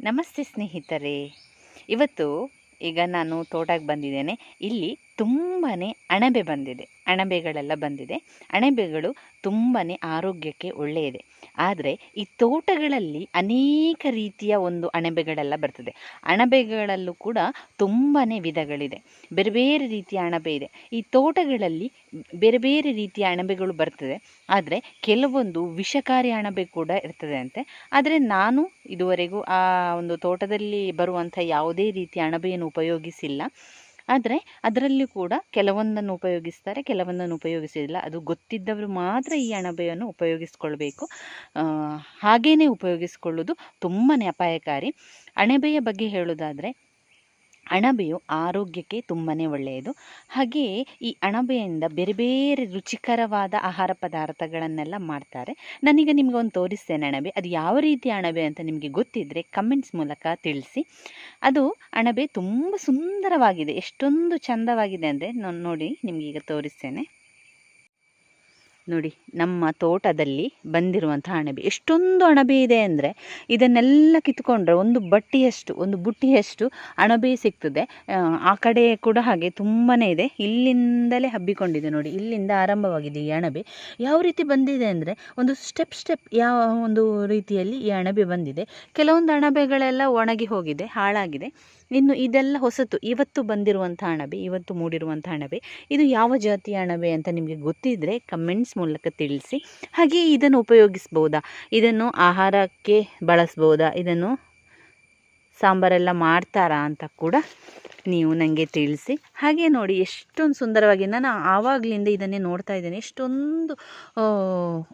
ನಮಸ್ತೆ ಸ್ನೇಹಿತರೆ. ಇವತ್ತು ಈಗ ನಾನು ತೋಟಕ್ಕೆ ಬಂದಿದ್ದೇನೆ. ಇಲ್ಲಿ ತುಂಬಾ ಅಣಬೆ ಬಂದಿದೆ. ಅಣಬೆಗಳೆಲ್ಲ ಬಂದಿದೆ. ಅಣಬೆಗಳು ತುಂಬಾ ಆರೋಗ್ಯಕ್ಕೆ ಒಳ್ಳೆಯದೆ. ಆದರೆ ಈ ತೋಟಗಳಲ್ಲಿ ಅನೇಕ ರೀತಿಯ ಒಂದು ಅಣಬೆಗಳೆಲ್ಲ ಬರ್ತದೆ. ಅಣಬೆಗಳಲ್ಲೂ ಕೂಡ ತುಂಬಾ ವಿಧಗಳಿದೆ. ಬೇರೆ ಬೇರೆ ರೀತಿಯ ಅಣಬೆ ಇದೆ. ಈ ತೋಟಗಳಲ್ಲಿ ಬೇರೆ ಬೇರೆ ರೀತಿಯ ಅಣಬೆಗಳು ಬರ್ತದೆ. ಆದರೆ ಕೆಲವೊಂದು ವಿಷಕಾರಿ ಅಣಬೆ ಕೂಡ ಇರ್ತದೆ ಅಂತೆ. ಆದರೆ ನಾನು ಇದುವರೆಗೂ ಆ ಒಂದು ತೋಟದಲ್ಲಿ ಬರುವಂಥ ಯಾವುದೇ ರೀತಿಯ ಅಣಬೆಯನ್ನು ಉಪಯೋಗಿಸಿಲ್ಲ. ಆದರೆ ಅದರಲ್ಲಿ ಕೂಡ ಕೆಲವೊಂದನ್ನು ಉಪಯೋಗಿಸ್ತಾರೆ, ಕೆಲವೊಂದನ್ನು ಉಪಯೋಗಿಸೋದಿಲ್ಲ. ಅದು ಗೊತ್ತಿದ್ದವರು ಮಾತ್ರ ಈ ಅಣಬೆಯನ್ನು ಉಪಯೋಗಿಸ್ಕೊಳ್ಬೇಕು. ಹಾಗೇ ಉಪಯೋಗಿಸ್ಕೊಳ್ಳೋದು ತುಂಬಾ ಅಪಾಯಕಾರಿ. ಅಣಬೆಯ ಬಗ್ಗೆ ಹೇಳೋದಾದರೆ ಅಣಬೆಯು ಆರೋಗ್ಯಕ್ಕೆ ತುಂಬಾ ಒಳ್ಳೆಯದು. ಹಾಗೆಯೇ ಈ ಅಣಬೆಯಿಂದ ಬೇರೆ ಬೇರೆ ರುಚಿಕರವಾದ ಆಹಾರ ಪದಾರ್ಥಗಳನ್ನೆಲ್ಲ ಮಾಡ್ತಾರೆ. ನನಗೆ ನಿಮ್ಗೆ ಒಂದು ತೋರಿಸ್ತೇನೆ ಅಣಬೆ. ಅದು ಯಾವ ರೀತಿಯ ಅಣಬೆ ಅಂತ ನಿಮಗೆ ಗೊತ್ತಿದ್ದರೆ ಕಮೆಂಟ್ಸ್ ಮೂಲಕ ತಿಳಿಸಿ. ಅದು ಅಣಬೆ ತುಂಬ ಸುಂದರವಾಗಿದೆ. ಎಷ್ಟೊಂದು ಚಂದವಾಗಿದೆ ಅಂದರೆ ನೋಡಿ ನಿಮಗೀಗ ತೋರಿಸ್ತೇನೆ. ನೋಡಿ, ನಮ್ಮ ತೋಟದಲ್ಲಿ ಬಂದಿರುವಂಥ ಅಣಬೆ. ಎಷ್ಟೊಂದು ಅಣಬೆ ಇದೆ ಅಂದರೆ ಇದನ್ನೆಲ್ಲ ಕಿತ್ಕೊಂಡ್ರೆ ಒಂದು ಬಟ್ಟಿಯಷ್ಟು, ಒಂದು ಬುಟ್ಟಿಯಷ್ಟು ಅಣಬೆ ಸಿಗ್ತದೆ. ಆ ಕಡೆ ಕೂಡ ಹಾಗೆ ತುಂಬಾ ಇದೆ. ಇಲ್ಲಿಂದಲೇ ಹಬ್ಬಿಕೊಂಡಿದೆ ನೋಡಿ, ಇಲ್ಲಿಂದ ಆರಂಭವಾಗಿದೆ ಈ ಅಣಬೆ. ಯಾವ ರೀತಿ ಬಂದಿದೆ ಅಂದರೆ ಒಂದು ಸ್ಟೆಪ್ ಸ್ಟೆಪ್ ಯಾವ ಒಂದು ರೀತಿಯಲ್ಲಿ ಈ ಅಣಬೆ ಬಂದಿದೆ. ಕೆಲವೊಂದು ಅಣಬೆಗಳೆಲ್ಲ ಒಣಗಿ ಹೋಗಿದೆ, ಹಾಳಾಗಿದೆ. ಇನ್ನು ಇದೆಲ್ಲ ಹೊಸತು, ಇವತ್ತು ಬಂದಿರುವಂಥ ಅಣಬೆ, ಇವತ್ತು ಮೂಡಿರುವಂಥ ಅಣಬೆ, ಇದು ಯಾವ ಜಾತಿಯ ಅಣಬೆ ಅಂತ ನಿಮಗೆ ಗೊತ್ತಿದ್ದರೆ ಕಮೆಂಟ್ಸ್ ಮೂಲಕ ತಿಳಿಸಿ. ಹಾಗೆ ಇದನ್ನು ಉಪಯೋಗಿಸ್ಬೋದಾ? ಇದನ್ನು ಆಹಾರಕ್ಕೆ ಬಳಸ್ಬೋದಾ? ಇದನ್ನು ಸಾಂಬಾರೆಲ್ಲ ಮಾಡ್ತಾರಾ ಅಂತ ಕೂಡ ನೀವು ನನಗೆ ತಿಳಿಸಿ. ಹಾಗೆ ನೋಡಿ, ಎಷ್ಟೊಂದು ಸುಂದರವಾಗಿ, ನಾನು ಆವಾಗಲಿಂದ ಇದನ್ನೇ ನೋಡ್ತಾ ಇದ್ದೇನೆ. ಎಷ್ಟೊಂದು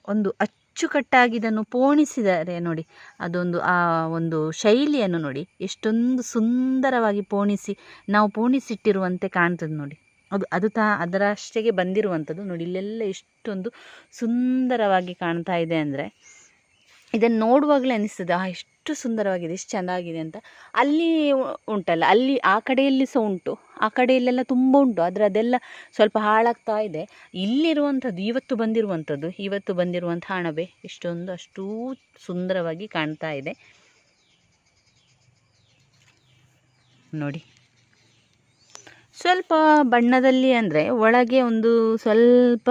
ಒಂದು ಅಚ್ಚುಕಟ್ಟಾಗಿ ಇದನ್ನು ಪೋಣಿಸಿದ್ದಾರೆ ನೋಡಿ. ಅದೊಂದು, ಆ, ಒಂದು ಶೈಲಿಯನ್ನು ನೋಡಿ. ಎಷ್ಟೊಂದು ಸುಂದರವಾಗಿ ಪೋಣಿಸಿ, ನಾವು ಪೋಣಿಸಿಟ್ಟಿರುವಂತೆ ಕಾಣ್ತದೆ ನೋಡಿ. ಅದು ಅದು ತಾ, ಅದರಷ್ಟೆಗೆ ಬಂದಿರುವಂಥದ್ದು ನೋಡಿ, ಇಲ್ಲೆಲ್ಲ ಎಷ್ಟೊಂದು ಸುಂದರವಾಗಿ ಕಾಣ್ತಾ ಇದೆ ಅಂದರೆ ಇದನ್ನು ನೋಡುವಾಗಲೇ ಅನಿಸ್ತದೆ ಆ ಎಷ್ಟು ಸುಂದರವಾಗಿದೆ, ಎಷ್ಟು ಚೆಂದಾಗಿದೆ ಅಂತ. ಅಲ್ಲಿ ಉಂಟಲ್ಲ, ಅಲ್ಲಿ ಆ ಕಡೆಯಲ್ಲಿ ಸಹ ಉಂಟು, ಆ ಕಡೆಯಲ್ಲೆಲ್ಲ ತುಂಬ ಉಂಟು, ಆದರೆ ಅದೆಲ್ಲ ಸ್ವಲ್ಪ ಹಾಳಾಗ್ತಾ ಇದೆ. ಇಲ್ಲಿರುವಂಥದ್ದು, ಇವತ್ತು ಬಂದಿರುವಂಥದ್ದು, ಇವತ್ತು ಬಂದಿರುವಂಥ ಅಣಬೆ ಇಷ್ಟೊಂದು ಅಷ್ಟೂ ಸುಂದರವಾಗಿ ಕಾಣ್ತಾ ಇದೆ. ನೋಡಿ. ಸ್ವಲ್ಪ ಬಣ್ಣದಲ್ಲಿ ಅಂದರೆ ಒಳಗೆ ಒಂದು ಸ್ವಲ್ಪ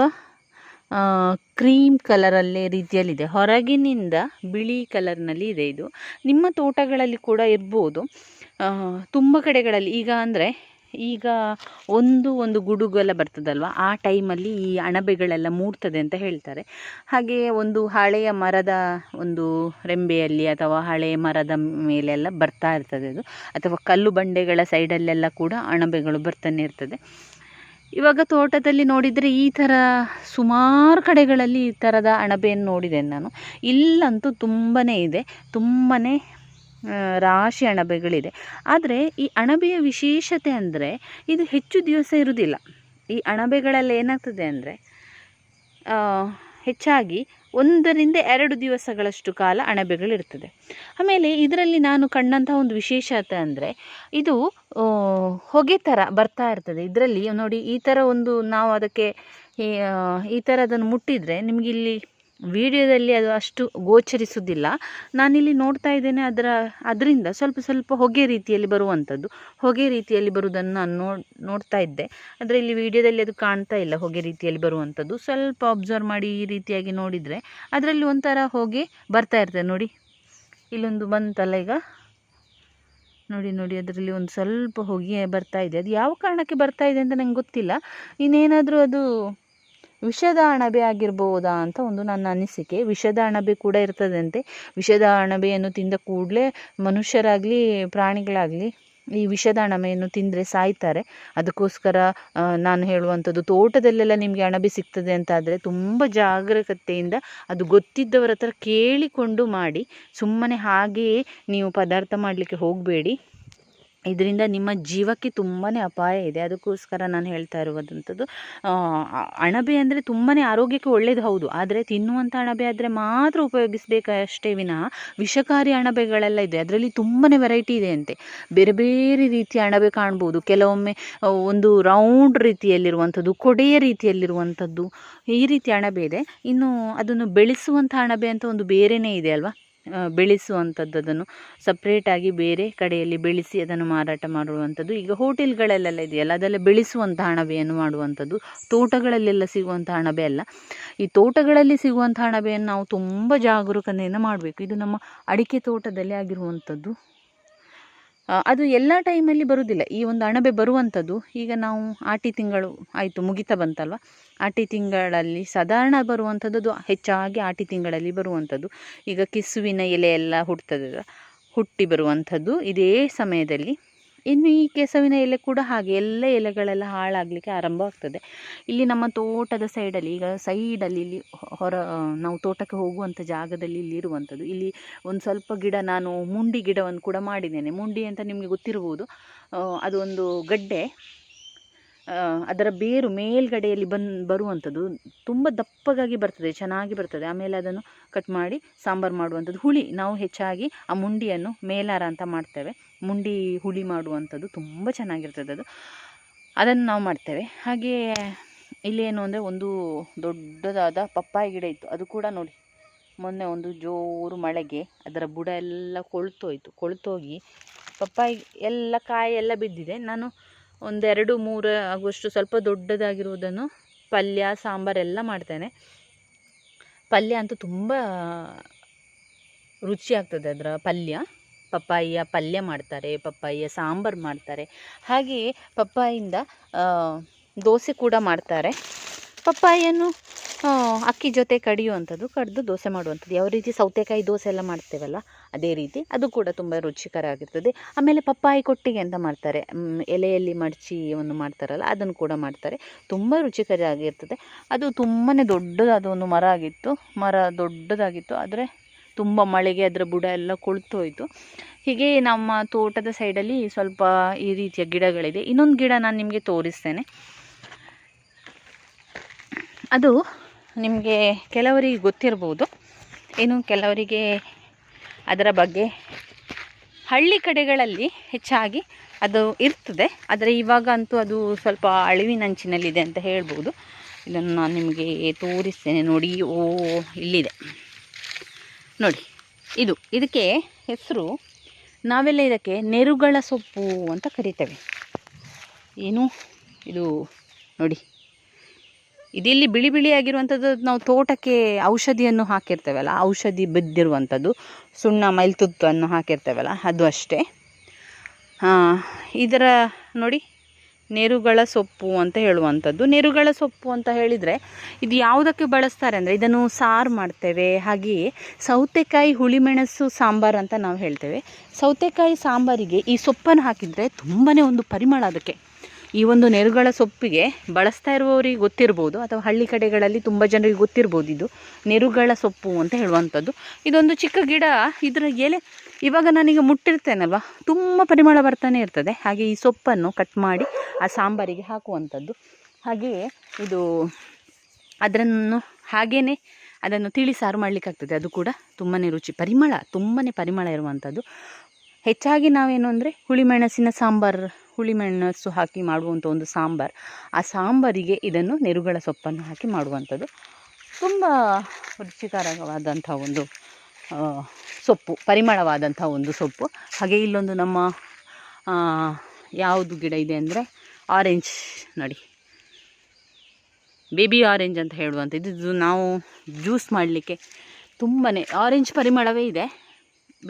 ಕ್ರೀಮ್ ಕಲರಲ್ಲೇ ರೀತಿಯಲ್ಲಿದೆ. ಹೊರಗಿನಿಂದ ಬಿಳಿ ಕಲರ್ನಲ್ಲಿ ಇದೆ ಇದು. ನಿಮ್ಮ ತೋಟಗಳಲ್ಲಿ ಕೂಡ ಇರ್ಬೋದು. ತುಂಬ ಕಡೆಗಳಲ್ಲಿ ಈಗ ಅಂದರೆ ಈಗ ಒಂದು ಒಂದು ಗುಡುಗೆಲ್ಲ ಬರ್ತದಲ್ವ? ಆ ಟೈಮಲ್ಲಿ ಈ ಅಣಬೆಗಳೆಲ್ಲ ಮೂಡ್ತದೆ ಅಂತ ಹೇಳ್ತಾರೆ. ಹಾಗೆ ಒಂದು ಹಳೆಯ ಮರದ ಒಂದು ರೆಂಬೆಯಲ್ಲಿ ಅಥವಾ ಹಳೆಯ ಮರದ ಮೇಲೆಲ್ಲ ಬರ್ತಾ ಇರ್ತದೆ ಅದು. ಅಥವಾ ಕಲ್ಲು ಬಂಡೆಗಳ ಸೈಡಲ್ಲೆಲ್ಲ ಕೂಡ ಅಣಬೆಗಳು ಬರ್ತಾನೆ ಇರ್ತದೆ. ಇವಾಗ ತೋಟದಲ್ಲಿ ನೋಡಿದರೆ ಈ ಥರ ಸುಮಾರು ಕಡೆಗಳಲ್ಲಿ ಈ ಥರದ ಅಣಬೆಯನ್ನು ನೋಡಿದ್ದೇನೆ ನಾನು. ಇಲ್ಲಂತೂ ತುಂಬಾ ಇದೆ. ತುಂಬಾ ರಾಶಿ ಅಣಬೆಗಳಿದೆ. ಆದರೆ ಈ ಅಣಬೆಯ ವಿಶೇಷತೆ ಅಂದರೆ ಇದು ಹೆಚ್ಚು ದಿವಸ ಇರುವುದಿಲ್ಲ ಈ ಅಣಬೆಗಳಲ್ಲಿ ಏನಾಗ್ತದೆ ಅಂದರೆ ಹೆಚ್ಚಾಗಿ ಒಂದರಿಂದ ಎರಡು ದಿವಸಗಳಷ್ಟು ಕಾಲ ಅಣಬೆಗಳಿರ್ತದೆ. ಆಮೇಲೆ ಇದರಲ್ಲಿ ನಾನು ಕಂಡಂಥ ಒಂದು ವಿಶೇಷತೆ ಅಂದರೆ, ಇದು ಹೊಗೆ ಥರ ಬರ್ತಾ ಇರ್ತದೆ. ಇದರಲ್ಲಿ ನೋಡಿ ಈ ಥರ ಒಂದು ನಾವು ಅದಕ್ಕೆ ಈ ಥರ ಅದನ್ನು ಮುಟ್ಟಿದರೆ ನಿಮಗಿಲ್ಲಿ ವಿಡಿಯೋದಲ್ಲಿ ಅದು ಅಷ್ಟು ಗೋಚರಿಸುವುದಿಲ್ಲ. ನಾನಿಲ್ಲಿ ನೋಡ್ತಾ ಇದ್ದೇನೆ ಅದರ, ಅದರಿಂದ ಸ್ವಲ್ಪ ಸ್ವಲ್ಪ ಹೊಗೆ ರೀತಿಯಲ್ಲಿ ಬರುವಂಥದ್ದು. ಹೊಗೆ ರೀತಿಯಲ್ಲಿ ಬರುವುದನ್ನು ನಾನು ನೋಡ್ ನೋಡ್ತಾ ಇದ್ದೆ. ಆದರೆ ಇಲ್ಲಿ ವಿಡಿಯೋದಲ್ಲಿ ಅದು ಕಾಣ್ತಾ ಇಲ್ಲ ಹೊಗೆ ರೀತಿಯಲ್ಲಿ ಬರುವಂಥದ್ದು. ಸ್ವಲ್ಪ ಅಬ್ಸರ್ವ್ ಮಾಡಿ ಈ ರೀತಿಯಾಗಿ ನೋಡಿದರೆ ಅದರಲ್ಲಿ ಒಂಥರ ಹೊಗೆ ಬರ್ತಾ ಇರ್ತದೆ. ನೋಡಿ, ಇಲ್ಲೊಂದು ಬಂತಲ್ಲ ಈಗ. ನೋಡಿ ನೋಡಿ, ಅದರಲ್ಲಿ ಒಂದು ಸ್ವಲ್ಪ ಹೊಗೆ ಬರ್ತಾ ಇದೆ. ಅದು ಯಾವ ಕಾರಣಕ್ಕೆ ಬರ್ತಾ ಇದೆ ಅಂತ ನಂಗೆ ಗೊತ್ತಿಲ್ಲ. ಇನ್ನೇನಾದರೂ ಅದು ವಿಷದ ಅಣಬೆ ಆಗಿರ್ಬೋದಾ ಅಂತ ಒಂದು ನನ್ನ ಅನಿಸಿಕೆ. ವಿಷದ ಅಣಬೆ ಕೂಡ ಇರ್ತದಂತೆ. ವಿಷದ ಅಣಬೆಯನ್ನು ತಿಂದ ಕೂಡಲೇ ಮನುಷ್ಯರಾಗಲಿ, ಪ್ರಾಣಿಗಳಾಗಲಿ ಈ ವಿಷದ ಅಣಬೆಯನ್ನು ತಿಂದರೆ ಸಾಯ್ತಾರೆ. ಅದಕ್ಕೋಸ್ಕರ ನಾನು ಹೇಳುವಂಥದ್ದು, ತೋಟದಲ್ಲೆಲ್ಲ ನಿಮಗೆ ಅಣಬೆ ಸಿಗ್ತದೆ ಅಂತ ಆದರೆ ತುಂಬ ಜಾಗರೂಕತೆಯಿಂದ ಅದು ಗೊತ್ತಿದ್ದವರ ಹತ್ರ ಕೇಳಿಕೊಂಡು ಮಾಡಿ. ಸುಮ್ಮನೆ ಹಾಗೆಯೇ ನೀವು ಪದಾರ್ಥ ಮಾಡಲಿಕ್ಕೆ ಹೋಗಬೇಡಿ. ಇದರಿಂದ ನಿಮ್ಮ ಜೀವಕ್ಕೆ ತುಂಬಾ ಅಪಾಯ ಇದೆ. ಅದಕ್ಕೋಸ್ಕರ ನಾನು ಹೇಳ್ತಾ ಇರುವಂಥದ್ದು ಅಣಬೆ ಅಂದರೆ ತುಂಬಾ ಆರೋಗ್ಯಕ್ಕೆ ಒಳ್ಳೆಯದು ಹೌದು. ಆದರೆ ತಿನ್ನುವಂಥ ಅಣಬೆ ಆದರೆ ಮಾತ್ರ ಉಪಯೋಗಿಸಬೇಕಷ್ಟೇ ವಿನಃ ವಿಷಕಾರಿ ಅಣಬೆಗಳೆಲ್ಲ ಇದೆ. ಅದರಲ್ಲಿ ತುಂಬಾ ವೆರೈಟಿ ಇದೆ ಅಂತೆ. ಬೇರೆ ಬೇರೆ ರೀತಿಯ ಅಣಬೆ ಕಾಣ್ಬೋದು. ಕೆಲವೊಮ್ಮೆ ಒಂದು ರೌಂಡ್ ರೀತಿಯಲ್ಲಿರುವಂಥದ್ದು ಕೊಡೆಯ ರೀತಿಯಲ್ಲಿರುವಂಥದ್ದು ಈ ರೀತಿ ಅಣಬೆ ಇದೆ. ಇನ್ನು ಅದನ್ನು ಬೆಳೆಸುವಂಥ ಅಣಬೆ ಅಂತ ಒಂದು ಬೇರೆಯೇ ಇದೆ ಅಲ್ವಾ? ಬೆಳೆಸುವಂಥದ್ದು ಅದನ್ನು ಸಪ್ರೇಟಾಗಿ ಬೇರೆ ಕಡೆಯಲ್ಲಿ ಬೆಳೆಸಿ ಅದನ್ನು ಮಾರಾಟ ಮಾಡುವಂಥದ್ದು. ಈಗ ಹೋಟೆಲ್ಗಳಲ್ಲೆಲ್ಲ ಇದೆಯಲ್ಲ, ಅದೆಲ್ಲ ಬೆಳೆಸುವಂಥ ಅಣಬೆಯನ್ನು ಮಾಡುವಂಥದ್ದು. ತೋಟಗಳಲ್ಲೆಲ್ಲ ಸಿಗುವಂಥ ಅಣಬೆ ಅಲ್ಲ. ಈ ತೋಟಗಳಲ್ಲಿ ಸಿಗುವಂಥ ಅಣಬೆಯನ್ನು ನಾವು ತುಂಬ ಜಾಗರೂಕತೆಯಿಂದ ಮಾಡಬೇಕು. ಇದು ನಮ್ಮ ಅಡಿಕೆ ತೋಟದಲ್ಲಿ ಆಗಿರುವಂಥದ್ದು. ಅದು ಎಲ್ಲ ಟೈಮಲ್ಲಿ ಬರುವುದಿಲ್ಲ ಈ ಒಂದು ಅಣಬೆ ಬರುವಂಥದ್ದು ಈಗ ನಾವು ಆಟಿ ತಿಂಗಳು ಆಯಿತು, ಮುಗಿತಾ ಬಂತಲ್ವ? ಆಟಿ ತಿಂಗಳಲ್ಲಿ ಸಾಧಾರಣ ಬರುವಂಥದ್ದು ಅದು ಹೆಚ್ಚಾಗಿ ಆಟಿ ತಿಂಗಳಲ್ಲಿ ಬರುವಂಥದ್ದು ಈಗ ಕಿಸುವಿನ ಎಲೆ ಎಲ್ಲ ಹುಟ್ಟುತ್ತದೆ ಹುಟ್ಟಿ ಬರುವಂಥದ್ದು ಇದೇ ಸಮಯದಲ್ಲಿ. ಇನ್ನು ಈ ಕೆಸವಿನ ಎಲೆ ಕೂಡ ಹಾಗೆ, ಎಲ್ಲ ಎಲೆಗಳೆಲ್ಲ ಹಾಳಾಗಲಿಕ್ಕೆ ಆರಂಭವಾಗ್ತದೆ ಇಲ್ಲಿ ನಮ್ಮ ತೋಟದ ಸೈಡಲ್ಲಿ, ಈಗ ಸೈಡಲ್ಲಿ ಇಲ್ಲಿ ಹೊರ, ನಾವು ತೋಟಕ್ಕೆ ಹೋಗುವಂಥ ಜಾಗದಲ್ಲಿ ಇಲ್ಲಿ ಇರುವಂಥದ್ದು. ಇಲ್ಲಿ ಒಂದು ಸ್ವಲ್ಪ ಗಿಡ ನಾನು ಮುಂಡಿ ಗಿಡವನ್ನು ಕೂಡ ಮಾಡಿದ್ದೇನೆ. ಮುಂಡಿ ಅಂತ ನಿಮಗೆ ಗೊತ್ತಿರ್ಬೋದು ಅದೊಂದು ಗಡ್ಡೆ. ಅದರ ಬೇರು ಮೇಲ್ಗಡೆಯಲ್ಲಿ ಬನ್ ಬರುವಂಥದ್ದು. ತುಂಬ ದಪ್ಪಗಾಗಿ ಬರ್ತದೆ, ಚೆನ್ನಾಗಿ ಬರ್ತದೆ. ಆಮೇಲೆ ಅದನ್ನು ಕಟ್ ಮಾಡಿ ಸಾಂಬಾರು ಮಾಡುವಂಥದ್ದು ಹುಳಿ. ನಾವು ಹೆಚ್ಚಾಗಿ ಆ ಮುಂಡಿಯನ್ನು ಮೇಲಾರ ಅಂತ ಮಾಡ್ತೇವೆ. ಮುಂಡಿ ಹುಳಿ ಮಾಡುವಂಥದ್ದು ತುಂಬ ಚೆನ್ನಾಗಿರ್ತದೆ ಅದು. ಅದನ್ನು ನಾವು ಮಾಡ್ತೇವೆ. ಹಾಗೆ ಇಲ್ಲೇನು ಅಂದರೆ ಒಂದು ದೊಡ್ಡದಾದ ಪಪ್ಪಾಯಿ ಗಿಡ ಇತ್ತು. ಅದು ಕೂಡ ನೋಡಿ. ಮೊನ್ನೆ ಒಂದು ಜೋರು ಮಳೆಗೆ ಅದರ ಬುಡ ಎಲ್ಲ ಕೊಳ್ತೋಯ್ತು. ಕೊಳ್ತೋಗಿ ಪಪ್ಪಾಯಿ ಎಲ್ಲ ಕಾಯಿ ಎಲ್ಲ ಬಿದ್ದಿದೆ. ನಾನು ಒಂದೆರಡು ಮೂರು ಆಗುವಷ್ಟು ಸ್ವಲ್ಪ ದೊಡ್ಡದಾಗಿರುವುದನ್ನು ಪಲ್ಯ ಸಾಂಬಾರೆಲ್ಲ ಮಾಡ್ತೇನೆ. ಪಲ್ಯ ಅಂತೂ ತುಂಬ ರುಚಿ ಆಗ್ತದೆ ಅದರ ಪಲ್ಯ. ಪಪ್ಪಾಯಿಯ ಪಲ್ಯ ಮಾಡ್ತಾರೆ, ಪಪ್ಪಾಯಿಯ ಸಾಂಬಾರು ಮಾಡ್ತಾರೆ. ಹಾಗೆಯೇ ಪಪ್ಪಾಯಿಂದ ದೋಸೆ ಕೂಡ ಮಾಡ್ತಾರೆ. ಪಪ್ಪಾಯಿಯನ್ನು ಅಕ್ಕಿ ಜೊತೆ ಕಡಿಯುವಂಥದ್ದು, ಕಡಿದು ದೋಸೆ ಮಾಡುವಂಥದ್ದು. ಯಾವ ರೀತಿ ಸೌತೆಕಾಯಿ ದೋಸೆ ಎಲ್ಲ ಮಾಡ್ತೇವಲ್ಲ, ಅದೇ ರೀತಿ ಅದು ಕೂಡ ತುಂಬ ರುಚಿಕರ ಆಗಿರ್ತದೆ ಆಮೇಲೆ ಪಪ್ಪಾಯಿ ಕೊಟ್ಟಿಗೆ ಅಂತ ಮಾಡ್ತಾರೆ. ಎಲೆಯಲ್ಲಿ ಮಡಚಿ ಒಂದು ಮಾಡ್ತಾರಲ್ಲ, ಅದನ್ನು ಕೂಡ ಮಾಡ್ತಾರೆ. ತುಂಬ ರುಚಿಕರ ಆಗಿರ್ತದೆ ಅದು ತುಂಬಾ ದೊಡ್ಡದಾದ ಒಂದು ಮರ ಆಗಿತ್ತು. ಮರ ದೊಡ್ಡದಾಗಿತ್ತು. ಆದರೆ ತುಂಬ ಮಳೆಗೆ ಅದರ ಬುಡ ಎಲ್ಲ ಕೊಳ್ತೋಯ್ತು. ಹೀಗೆ ನಮ್ಮ ತೋಟದ ಸೈಡಲ್ಲಿ ಸ್ವಲ್ಪ ಈ ರೀತಿಯ ಗಿಡಗಳಿದೆ. ಇನ್ನೊಂದು ಗಿಡ ನಾನು ನಿಮಗೆ ತೋರಿಸ್ತೇನೆ. ಅದು ನಿಮಗೆ ಕೆಲವರಿಗೆ ಗೊತ್ತಿರ್ಬೋದು. ಏನು ಕೆಲವರಿಗೆ ಅದರ ಬಗ್ಗೆ ಹಳ್ಳಿ ಕಡೆಗಳಲ್ಲಿ ಹೆಚ್ಚಾಗಿ ಅದು ಇರ್ತದೆ. ಆದರೆ ಇವಾಗ ಅಂತೂ ಅದು ಸ್ವಲ್ಪ ಅಳಿವಿನಂಚಿನಲ್ಲಿದೆ ಅಂತ ಹೇಳ್ಬೋದು. ಇದನ್ನು ನಾನು ನಿಮಗೆ ತೋರಿಸ್ತೇನೆ ನೋಡಿ. ಓ, ಇಲ್ಲಿದೆ. ನೋಡಿ, ಇದು, ಇದಕ್ಕೆ ಹೆಸರು ನಾವೆಲ್ಲ ಇದಕ್ಕೆ ನೆರುಗಳ ಸೊಪ್ಪು ಅಂತ ಕರಿತೇವೆ. ಏನು? ಇದು ನೋಡಿ, ಇದಿಲ್ಲಿ ಬಿಳಿ ಬಿಳಿಯಾಗಿರುವಂಥದ್ದು ನಾವು ತೋಟಕ್ಕೆ ಔಷಧಿಯನ್ನು ಹಾಕಿರ್ತೇವಲ್ಲ, ಔಷಧಿ ಬಿದ್ದಿರುವಂಥದ್ದು, ಸುಣ್ಣ ಮೈಲ್ತುತ್ತನ್ನು ಹಾಕಿರ್ತೇವಲ್ಲ, ಅದು ಅಷ್ಟೇ. ಇದರ ನೋಡಿ ನೆರುಗಳ ಸೊಪ್ಪು ಅಂತ ಹೇಳುವಂಥದ್ದು. ನೆರುಗಳ ಸೊಪ್ಪು ಅಂತ ಹೇಳಿದರೆ ಇದು ಯಾವುದಕ್ಕೆ ಬಳಸ್ತಾರೆ ಅಂದರೆ ಇದನ್ನು ಸಾರು ಮಾಡ್ತೇವೆ. ಹಾಗೆಯೇ ಸೌತೆಕಾಯಿ, ಹುಳಿಮೆಣಸು, ಸಾಂಬಾರು ಅಂತ ನಾವು ಹೇಳ್ತೇವೆ. ಸೌತೆಕಾಯಿ, ಸಾಂಬಾರಿಗೆ ಈ ಸೊಪ್ಪನ್ನು ಹಾಕಿದರೆ ತುಂಬಾ ಒಂದು ಪರಿಮಳ ಅದಕ್ಕೆ ಈ ಒಂದು ನೆರುಗಳ ಸೊಪ್ಪಿಗೆ ಬಳಸ್ತಾ ಇರುವವರಿಗೆ ಗೊತ್ತಿರ್ಬೋದು ಅಥವಾ ಹಳ್ಳಿ ಕಡೆಗಳಲ್ಲಿ ತುಂಬ ಜನರಿಗೆ ಗೊತ್ತಿರ್ಬೋದು ಇದು. ನೆರುಗಳ ಸೊಪ್ಪು ಅಂತ ಹೇಳುವಂಥದ್ದು. ಇದೊಂದು ಚಿಕ್ಕ ಗಿಡ, ಇದರ ಎಲೆ, ಇವಾಗ ನನಗೆ ಮುಟ್ಟಿರ್ತೇನಲ್ವ? ತುಂಬ ಪರಿಮಳ ಬರ್ತಾನೆ ಇರ್ತದೆ. ಹಾಗೆ ಈ ಸೊಪ್ಪನ್ನು ಕಟ್ ಮಾಡಿ ಆ ಸಾಂಬಾರಿಗೆ ಹಾಕುವಂಥದ್ದು. ಹಾಗೆಯೇ ಇದು ಅದನ್ನು ಹಾಗೇ ಅದನ್ನು ತಿಳಿ ಸಾರು ಮಾಡಲಿಕ್ಕಾಗ್ತದೆ. ಅದು ಕೂಡ ತುಂಬಾ ರುಚಿ, ಪರಿಮಳ ತುಂಬಾ ಪರಿಮಳ ಇರುವಂಥದ್ದು. ಹೆಚ್ಚಾಗಿ ನಾವೇನು ಅಂದರೆ ಹುಳಿಮೆಣಸಿನ ಸಾಂಬಾರು, ಹುಳಿಮೆಣಸು ಹಾಕಿ ಮಾಡುವಂಥ ಒಂದು ಸಾಂಬಾರು. ಆ ಸಾಂಬಾರಿಗೆ ಇದನ್ನು ನೆರುಗಳ ಸೊಪ್ಪನ್ನು ಹಾಕಿ ಮಾಡುವಂಥದ್ದು. ತುಂಬ ರುಚಿಕರವಾದಂಥ ಒಂದು ಸೊಪ್ಪು, ಪರಿಮಳವಾದಂಥ ಒಂದು ಸೊಪ್ಪು. ಹಾಗೆ ಇಲ್ಲೊಂದು ನಮ್ಮ ಯಾವುದು ಗಿಡ ಇದೆ ಅಂದರೆ ಆರೆಂಜ್ ನೋಡಿ. ಬೇಬಿ ಆರೆಂಜ್ ಅಂತ ಹೇಳುವಂಥದ್ದು. ಇದು ನಾವು ಜ್ಯೂಸ್ ಮಾಡಲಿಕ್ಕೆ ತುಂಬಾ ಆರೆಂಜ್ ಪರಿಮಳವೇ ಇದೆ.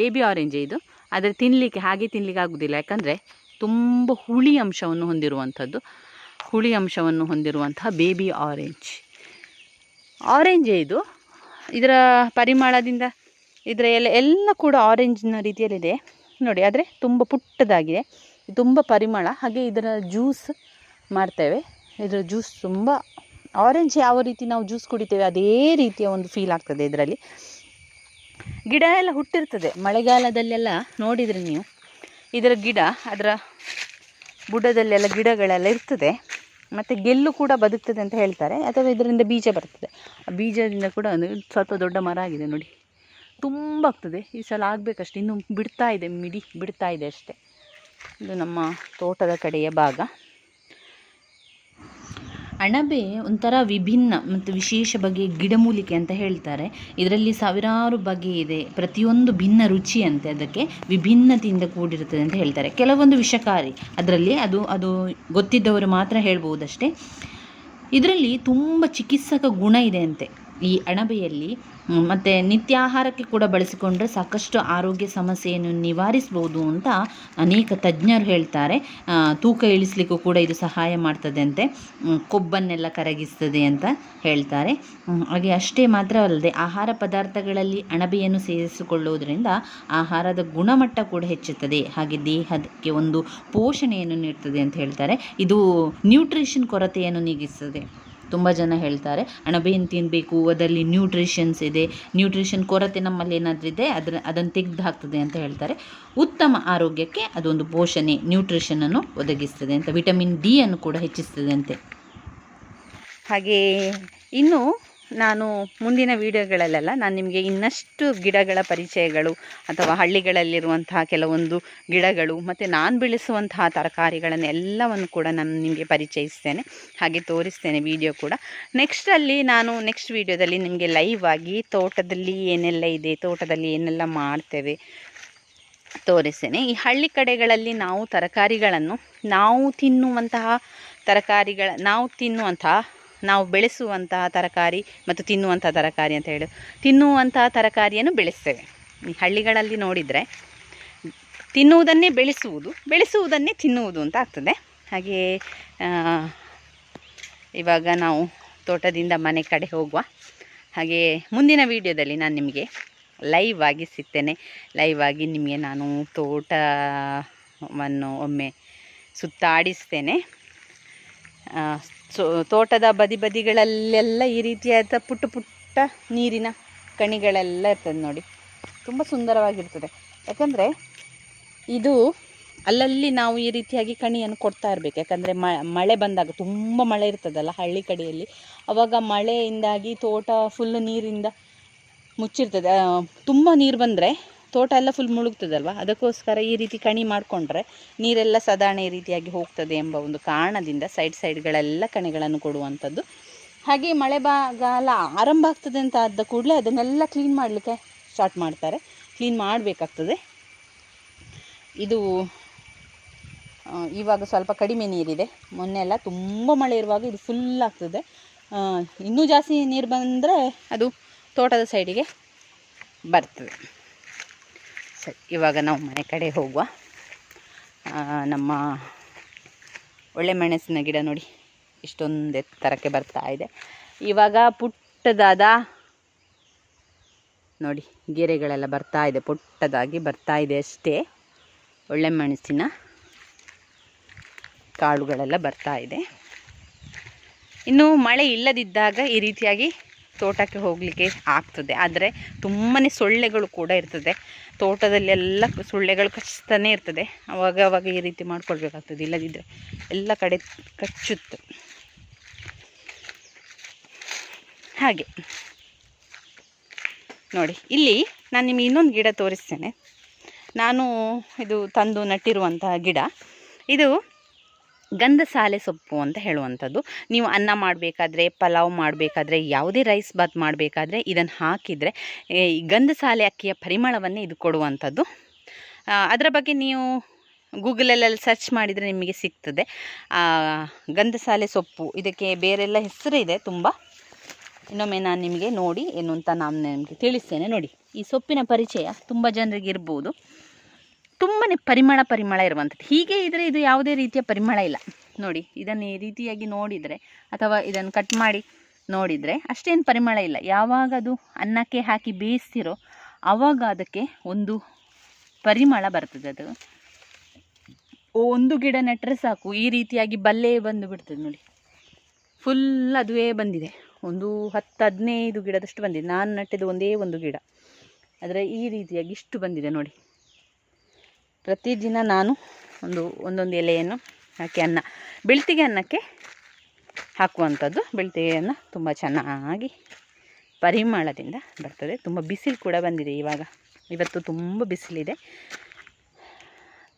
ಬೇಬಿ ಆರೆಂಜೇ ಇದು. ಆದರೆ ತಿನ್ನಲಿಕ್ಕೆ ಹಾಗೆ ತಿನ್ನಲಿಕ್ಕೆ ಆಗೋದಿಲ್ಲ. ಯಾಕಂದರೆ ತುಂಬ ಹುಳಿ ಅಂಶವನ್ನು ಹೊಂದಿರುವಂಥದ್ದು. ಹುಳಿ ಅಂಶವನ್ನು ಹೊಂದಿರುವಂತಹ ಬೇಬಿ ಆರೆಂಜ್. ಆರೆಂಜೇ ಇದು. ಇದರ ಪರಿಮಳದಿಂದ ಇದರ ಎಲ್ಲ ಎಲ್ಲ ಕೂಡ ಆರೆಂಜ್ನ ರೀತಿಯಲ್ಲಿದೆ. ನೋಡಿ, ಆದರೆ ತುಂಬ ಪುಟ್ಟದಾಗಿದೆ. ತುಂಬ ಪರಿಮಳ. ಹಾಗೆ ಇದರ ಜ್ಯೂಸ್ ಮಾಡ್ತೇವೆ. ಇದರ ಜ್ಯೂಸ್ ತುಂಬ, ಆರೆಂಜ್ ಯಾವ ರೀತಿ ನಾವು ಜ್ಯೂಸ್ ಕುಡಿತೇವೆ, ಅದೇ ರೀತಿಯ ಒಂದು ಫೀಲ್ ಆಗ್ತದೆ ಇದರಲ್ಲಿ. ಗಿಡ ಎಲ್ಲ ಹುಟ್ಟಿರ್ತದೆ. ಮಳೆಗಾಲದಲ್ಲೆಲ್ಲ ನೋಡಿದರೆ ನೀವು. ಇದರ ಗಿಡ, ಅದರ ಬುಡದಲ್ಲೆಲ್ಲ ಗಿಡಗಳೆಲ್ಲ ಇರ್ತದೆ. ಮತ್ತು ಗೆಲ್ಲು ಕೂಡ ಬದುಕ್ತದೆ ಅಂತ ಹೇಳ್ತಾರೆ. ಅಥವಾ ಇದರಿಂದ ಬೀಜ ಬರ್ತದೆ. ಆ ಬೀಜದಿಂದ ಕೂಡ ಒಂದು ಸ್ವಲ್ಪ ದೊಡ್ಡ ಮರ ಆಗಿದೆ ನೋಡಿ. ತುಂಬ ಆಗ್ತದೆ. ಈ ಸಲ ಆಗಬೇಕಷ್ಟೆ. ಇನ್ನು ಬಿಡ್ತಾ ಇದೆ, ಮಿಡಿ ಬಿಡ್ತಾ ಇದೆ ಅಷ್ಟೇ. ಇದು ನಮ್ಮ ತೋಟದ ಕಡೆಯ ಭಾಗ. ಅಣಬೆ ಒಂಥರ ವಿಭಿನ್ನ ಮತ್ತು ವಿಶೇಷ ಬಗೆಯ ಗಿಡಮೂಲಿಕೆ ಅಂತ ಹೇಳ್ತಾರೆ. ಇದರಲ್ಲಿ ಸಾವಿರಾರು ಬಗೆ ಇದೆ. ಪ್ರತಿಯೊಂದು ಭಿನ್ನ ರುಚಿಯಂತೆ ಅದಕ್ಕೆ ವಿಭಿನ್ನತೆಯಿಂದ ಕೂಡಿರುತ್ತದೆ ಅಂತ ಹೇಳ್ತಾರೆ. ಕೆಲವೊಂದು ವಿಷಕಾರಿ, ಅದರಲ್ಲಿ ಅದು ಅದು ಗೊತ್ತಿದ್ದವರು ಮಾತ್ರ ಹೇಳ್ಬೋದಷ್ಟೇ. ಇದರಲ್ಲಿ ತುಂಬ ಚಿಕಿತ್ಸಕ ಗುಣ ಇದೆ ಅಂತೆ. ಈ ಅಣಬೆಯಲ್ಲಿ ಮತ್ತು ಮತ್ತೆ ನಿತ್ಯ ಆಹಾರಕ್ಕೆ ಕೂಡ ಬಳಸಿಕೊಂಡ್ರೆ ಸಾಕಷ್ಟು ಆರೋಗ್ಯ ಸಮಸ್ಯೆಯನ್ನು ನಿವಾರಿಸ್ಬೋದು ಅಂತ ಅನೇಕ ತಜ್ಞರು ಹೇಳ್ತಾರೆ. ತೂಕ ಇಳಿಸ್ಲಿಕ್ಕೂ ಕೂಡ ಇದು ಸಹಾಯ ಮಾಡ್ತದೆ ಅಂತೆ ಕೊಬ್ಬನ್ನೆಲ್ಲ ಕರಗಿಸ್ತದೆ ಅಂತ ಹೇಳ್ತಾರೆ. ಹಾಗೆ ಅಷ್ಟೇ ಮಾತ್ರ ಅಲ್ಲದೆ ಆಹಾರ ಪದಾರ್ಥಗಳಲ್ಲಿ ಅಣಬೆಯನ್ನು ಸೇರಿಸಿಕೊಳ್ಳುವುದರಿಂದ ಆಹಾರದ ಗುಣಮಟ್ಟ ಕೂಡ ಹೆಚ್ಚುತ್ತದೆ. ಹಾಗೆ ದೇಹಕ್ಕೆ ಒಂದು ಪೋಷಣೆಯನ್ನು ನೀಡ್ತದೆ ಅಂತ ಹೇಳ್ತಾರೆ. ಇದು ನ್ಯೂಟ್ರಿಷನ್ ಕೊರತೆಯನ್ನು ನೀಗಿಸ್ತದೆ. ತುಂಬ ಜನ ಹೇಳ್ತಾರೆ ಅಣಬೆಯನ್ನು ತಿನ್ನಬೇಕು ಅದರಲ್ಲಿ ನ್ಯೂಟ್ರಿಷನ್ಸ್ ಇದೆ ನ್ಯೂಟ್ರಿಷನ್ ಕೊರತೆ ನಮ್ಮಲ್ಲಿ ಏನಾದರೂ ಇದೆ, ಅದರ, ಅದನ್ನು ತೆಗೆದು ಹಾಕ್ತದೆ ಅಂತ ಹೇಳ್ತಾರೆ. ಉತ್ತಮ ಆರೋಗ್ಯಕ್ಕೆ ಅದೊಂದು ಪೋಷಣೆ ನ್ಯೂಟ್ರಿಷನನ್ನು ಒದಗಿಸ್ತದೆ ಅಂತ ವಿಟಮಿನ್ ಡಿ ಅನ್ನು ಕೂಡ ಹೆಚ್ಚಿಸ್ತದೆ ಅಂತೆ. ಹಾಗೆ, ಇನ್ನು ನಾನು ಮುಂದಿನ ವೀಡಿಯೋಗಳಲ್ಲೆಲ್ಲ ನಾನು ನಿಮಗೆ ಇನ್ನಷ್ಟು ಗಿಡಗಳ ಪರಿಚಯಗಳು ಅಥವಾ ಹಳ್ಳಿಗಳಲ್ಲಿರುವಂತಹ ಕೆಲವೊಂದು ಗಿಡಗಳು ಮತ್ತು ನಾನು ಬೆಳೆಸುವಂತಹ ತರಕಾರಿಗಳನ್ನು ಎಲ್ಲವನ್ನು ಕೂಡ ನಾನು ನಿಮಗೆ ಪರಿಚಯಿಸ್ತೇನೆ. ಹಾಗೆ ತೋರಿಸ್ತೇನೆ ವಿಡಿಯೋ ಕೂಡ. ನೆಕ್ಸ್ಟಲ್ಲಿ ನಾನು ನೆಕ್ಸ್ಟ್ ವೀಡಿಯೋದಲ್ಲಿ ನಿಮಗೆ ಲೈವ್ ಆಗಿ ತೋಟದಲ್ಲಿ ಏನೆಲ್ಲ ಇದೆ, ತೋಟದಲ್ಲಿ ಏನೆಲ್ಲ ಮಾಡ್ತೇವೆ ತೋರಿಸ್ತೇನೆ. ಈ ಹಳ್ಳಿ ಕಡೆಗಳಲ್ಲಿ ನಾವು ತರಕಾರಿಗಳನ್ನು ನಾವು ತಿನ್ನುವಂತಹ ತರಕಾರಿಗಳ, ನಾವು ತಿನ್ನುವಂತಹ ನಾವು ಬೆಳೆಸುವಂತಹ ತರಕಾರಿ ಮತ್ತು ತಿನ್ನುವಂಥ ತರಕಾರಿ ಅಂತ ಹೇಳಿ. ತಿನ್ನುವಂತಹ ತರಕಾರಿಯನ್ನು ಬೆಳೆಸ್ತೇವೆ. ಈ ಹಳ್ಳಿಗಳಲ್ಲಿ ನೋಡಿದರೆ ತಿನ್ನುವುದನ್ನೇ ಬೆಳೆಸುವುದು, ಬೆಳೆಸುವುದನ್ನೇ ತಿನ್ನುವುದು ಅಂತ ಆಗ್ತದೆ. ಹಾಗೆಯೇ ಇವಾಗ ನಾವು ತೋಟದಿಂದ ಮನೆ ಕಡೆ ಹೋಗುವ. ಹಾಗೆಯೇ ಮುಂದಿನ ವಿಡಿಯೋದಲ್ಲಿ ನಾನು ನಿಮಗೆ ಲೈವ್ ಆಗಿ ಸಿಗ್ತೇನೆ. ಲೈವ್ ಆಗಿ ನಿಮಗೆ ನಾನು ತೋಟವನ್ನು ಒಮ್ಮೆ ಸುತ್ತಾಡಿಸ್ತೇನೆ. ಸೊ, ತೋಟದ ಬದಿ ಬದಿಗಳಲ್ಲೆಲ್ಲ ಈ ರೀತಿಯಾದ ಪುಟ್ಟ ಪುಟ್ಟ ನೀರಿನ ಕಣಿಗಳೆಲ್ಲ ಇರ್ತದೆ ನೋಡಿ. ತುಂಬ ಸುಂದರವಾಗಿರ್ತದೆ. ಯಾಕಂದರೆ ಇದು ಅಲ್ಲಲ್ಲಿ ನಾವು ಈ ರೀತಿಯಾಗಿ ಕಣಿಯನ್ನು ಕೊಡ್ತಾ ಇರಬೇಕು. ಯಾಕಂದರೆ ಮಳೆ ಬಂದಾಗ ತುಂಬ ಮಳೆ ಇರ್ತದಲ್ಲ ಹಳ್ಳಿ ಕಡೆಯಲ್ಲಿ. ಅವಾಗ ಮಳೆಯಿಂದಾಗಿ ತೋಟ ಫುಲ್ ನೀರಿಂದ ಮುಚ್ಚಿರ್ತದೆ. ತುಂಬ ನೀರು ಬಂದರೆ ತೋಟ ಎಲ್ಲ ಫುಲ್ ಮುಳುಗ್ತದಲ್ವ? ಅದಕ್ಕೋಸ್ಕರ ಈ ರೀತಿ ಕಣಿ ಮಾಡಿಕೊಂಡ್ರೆ ನೀರೆಲ್ಲ ಸಾಧಾರಣ ಈ ರೀತಿಯಾಗಿ ಹೋಗ್ತದೆ ಎಂಬ ಒಂದು ಕಾರಣದಿಂದ ಸೈಡ್ ಸೈಡ್ಗಳೆಲ್ಲ ಕಣಿಗಳನ್ನು ಕೊಡುವಂಥದ್ದು. ಹಾಗೆ ಮಳೆ ಬಾಗಾಲ ಆರಂಭ ಆಗ್ತದೆ ಅಂತ ಆದ ಕೂಡಲೇ ಅದನ್ನೆಲ್ಲ ಕ್ಲೀನ್ ಮಾಡಲಿಕ್ಕೆ ಸ್ಟಾರ್ಟ್ ಮಾಡ್ತಾರೆ. ಕ್ಲೀನ್ ಮಾಡಬೇಕಾಗ್ತದೆ. ಇದು ಇವಾಗ ಸ್ವಲ್ಪ ಕಡಿಮೆ ನೀರಿದೆ. ಮೊನ್ನೆ ಎಲ್ಲ ತುಂಬ ಮಳೆ ಇರುವಾಗ ಇದು ಫುಲ್ ಆಗ್ತದೆ. ಇನ್ನೂ ಜಾಸ್ತಿ ನೀರು ಬಂದರೆ ಅದು ತೋಟದ ಸೈಡಿಗೆ ಬರ್ತದೆ. ಸರಿ ಇವಾಗ ನಾವು ಮನೆ ಕಡೆ ಹೋಗುವ. ನಮ್ಮ ಒಳ್ಳೆ ಮೆಣಸಿನ ಗಿಡ ನೋಡಿ, ಇಷ್ಟೊಂದು ಎತ್ತರಕ್ಕೆ ಬರ್ತಾ ಇದೆ. ಇವಾಗ ಪುಟ್ಟದಾದ ನೋಡಿ, ಗೆರೆಗಳೆಲ್ಲ ಬರ್ತಾ ಇದೆ, ಪುಟ್ಟದಾಗಿ ಬರ್ತಾ ಇದೆ ಅಷ್ಟೇ. ಒಳ್ಳೆ ಮೆಣಸಿನ ಕಾಳುಗಳೆಲ್ಲ ಬರ್ತಾ ಇದೆ. ಇನ್ನು ಮಳೆ ಇಲ್ಲದಿದ್ದಾಗ ಈ ರೀತಿಯಾಗಿ ತೋಟಕ್ಕೆ ಹೋಗಲಿಕ್ಕೆ ಆಗ್ತದೆ. ಆದರೆ ತುಂಬಾ ಸೊಳ್ಳೆಗಳು ಕೂಡ ಇರ್ತದೆ. ತೋಟದಲ್ಲಿ ಎಲ್ಲ ಸೊಳ್ಳೆಗಳು ಕಚ್ತಾನೆ ಇರ್ತದೆ. ಅವಾಗ ಅವಾಗ ಈ ರೀತಿ ಮಾಡ್ಕೊಳ್ಬೇಕಾಗ್ತದೆ. ಇಲ್ಲದಿದ್ದರೆ ಎಲ್ಲ ಕಡೆ ಕಚ್ಚುತ್ತೆ. ಹಾಗೆ. ನೋಡಿ, ಇಲ್ಲಿ ನಾನು ನಿಮಗೆ ಇನ್ನೊಂದು ಗಿಡ ತೋರಿಸ್ತೇನೆ. ನಾನು ಇದು ತಂದು ನಟ್ಟಿರುವಂತಹ ಗಿಡ. ಇದು ಗಂಧಸಾಲೆ ಸೊಪ್ಪು ಅಂತ ಹೇಳುವಂಥದ್ದು. ನೀವು ಅನ್ನ ಮಾಡಬೇಕಾದ್ರೆ, ಪಲಾವ್ ಮಾಡಬೇಕಾದ್ರೆ, ಯಾವುದೇ ರೈಸ್ ಬಾತ್ ಮಾಡಬೇಕಾದ್ರೆ ಇದನ್ನು ಹಾಕಿದರೆ, ಈ ಗಂಧಸಾಲೆ ಅಕ್ಕಿಯ ಪರಿಮಳವನ್ನೇ ಇದು ಕೊಡುವಂಥದ್ದು. ಅದರ ಬಗ್ಗೆ ನೀವು ಗೂಗಲಲ್ಲೆಲ್ಲ ಸರ್ಚ್ ಮಾಡಿದರೆ ನಿಮಗೆ ಸಿಗ್ತದೆ. ಗಂಧಸಾಲೆ ಸೊಪ್ಪು, ಇದಕ್ಕೆ ಬೇರೆಲ್ಲ ಹೆಸರು ಇದೆ ತುಂಬ. ಇನ್ನೊಮ್ಮೆ ನಾನು ನಿಮಗೆ ನೋಡಿ ಏನು ಅಂತ ನಾನು ನಿಮಗೆ ತಿಳಿಸ್ತೇನೆ. ನೋಡಿ, ಈ ಸೊಪ್ಪಿನ ಪರಿಚಯ ತುಂಬ ಜನರಿಗೆ ಇರ್ಬೋದು. ತುಂಬಾ ಪರಿಮಳ ಪರಿಮಳ ಇರುವಂಥದ್ದು. ಹೀಗೆ ಇದ್ದರೆ ಇದು ಯಾವುದೇ ರೀತಿಯ ಪರಿಮಳ ಇಲ್ಲ. ನೋಡಿ, ಇದನ್ನು ಈ ರೀತಿಯಾಗಿ ನೋಡಿದರೆ ಅಥವಾ ಇದನ್ನು ಕಟ್ ಮಾಡಿ ನೋಡಿದರೆ ಅಷ್ಟೇನು ಪರಿಮಳ ಇಲ್ಲ. ಯಾವಾಗ ಅದು ಅನ್ನಕ್ಕೆ ಹಾಕಿ ಬೇಯಿಸ್ತಿರೋ ಆವಾಗ ಅದಕ್ಕೆ ಒಂದು ಪರಿಮಳ ಬರ್ತದೆ ಅದು. ಒಂದು ಗಿಡ ನೆಟ್ಟರೆ ಸಾಕು. ಈ ರೀತಿಯಾಗಿ ಬಲ್ಲೆ ಬಂದು ಬಿಡ್ತದೆ ನೋಡಿ. ಫುಲ್ ಅದುವೇ ಬಂದಿದೆ. ಒಂದು ಹತ್ತು, ಹದಿನೈದು ಗಿಡದಷ್ಟು ಬಂದಿದೆ. ನಾನು ನೆಟ್ಟಿದ್ದು ಒಂದೇ ಒಂದು ಗಿಡ. ಆದರೆ ಈ ರೀತಿಯಾಗಿ ಇಷ್ಟು ಬಂದಿದೆ ನೋಡಿ. ಪ್ರತಿದಿನ ನಾನು ಒಂದು, ಒಂದೊಂದು ಎಲೆಯನ್ನು ಹಾಕಿ ಅನ್ನ, ಬೆಳ್ತಿಗೆ ಅನ್ನಕ್ಕೆ ಹಾಕುವಂಥದ್ದು. ಬೆಳ್ತಿಗೆಯನ್ನು ತುಂಬ ಚೆನ್ನಾಗಿ ಪರಿಮಳದಿಂದ ಬರ್ತದೆ. ತುಂಬ ಬಿಸಿಲು ಕೂಡ ಬಂದಿದೆ ಇವಾಗ. ಇವತ್ತು ತುಂಬ ಬಿಸಿಲಿದೆ.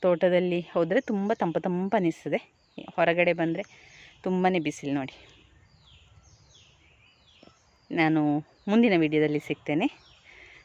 ತೋಟದಲ್ಲಿ ಹೋದರೆ ತುಂಬ ತಂಪು ತಂಪು ಅನ್ನಿಸ್ತದೆ ಹೊರಗಡೆ ಬಂದರೆ ತುಂಬಾ ಬಿಸಿಲು ನೋಡಿ. ನಾನು ಮುಂದಿನ ವಿಡಿಯೋದಲ್ಲಿ ಸಿಗ್ತೇನೆ.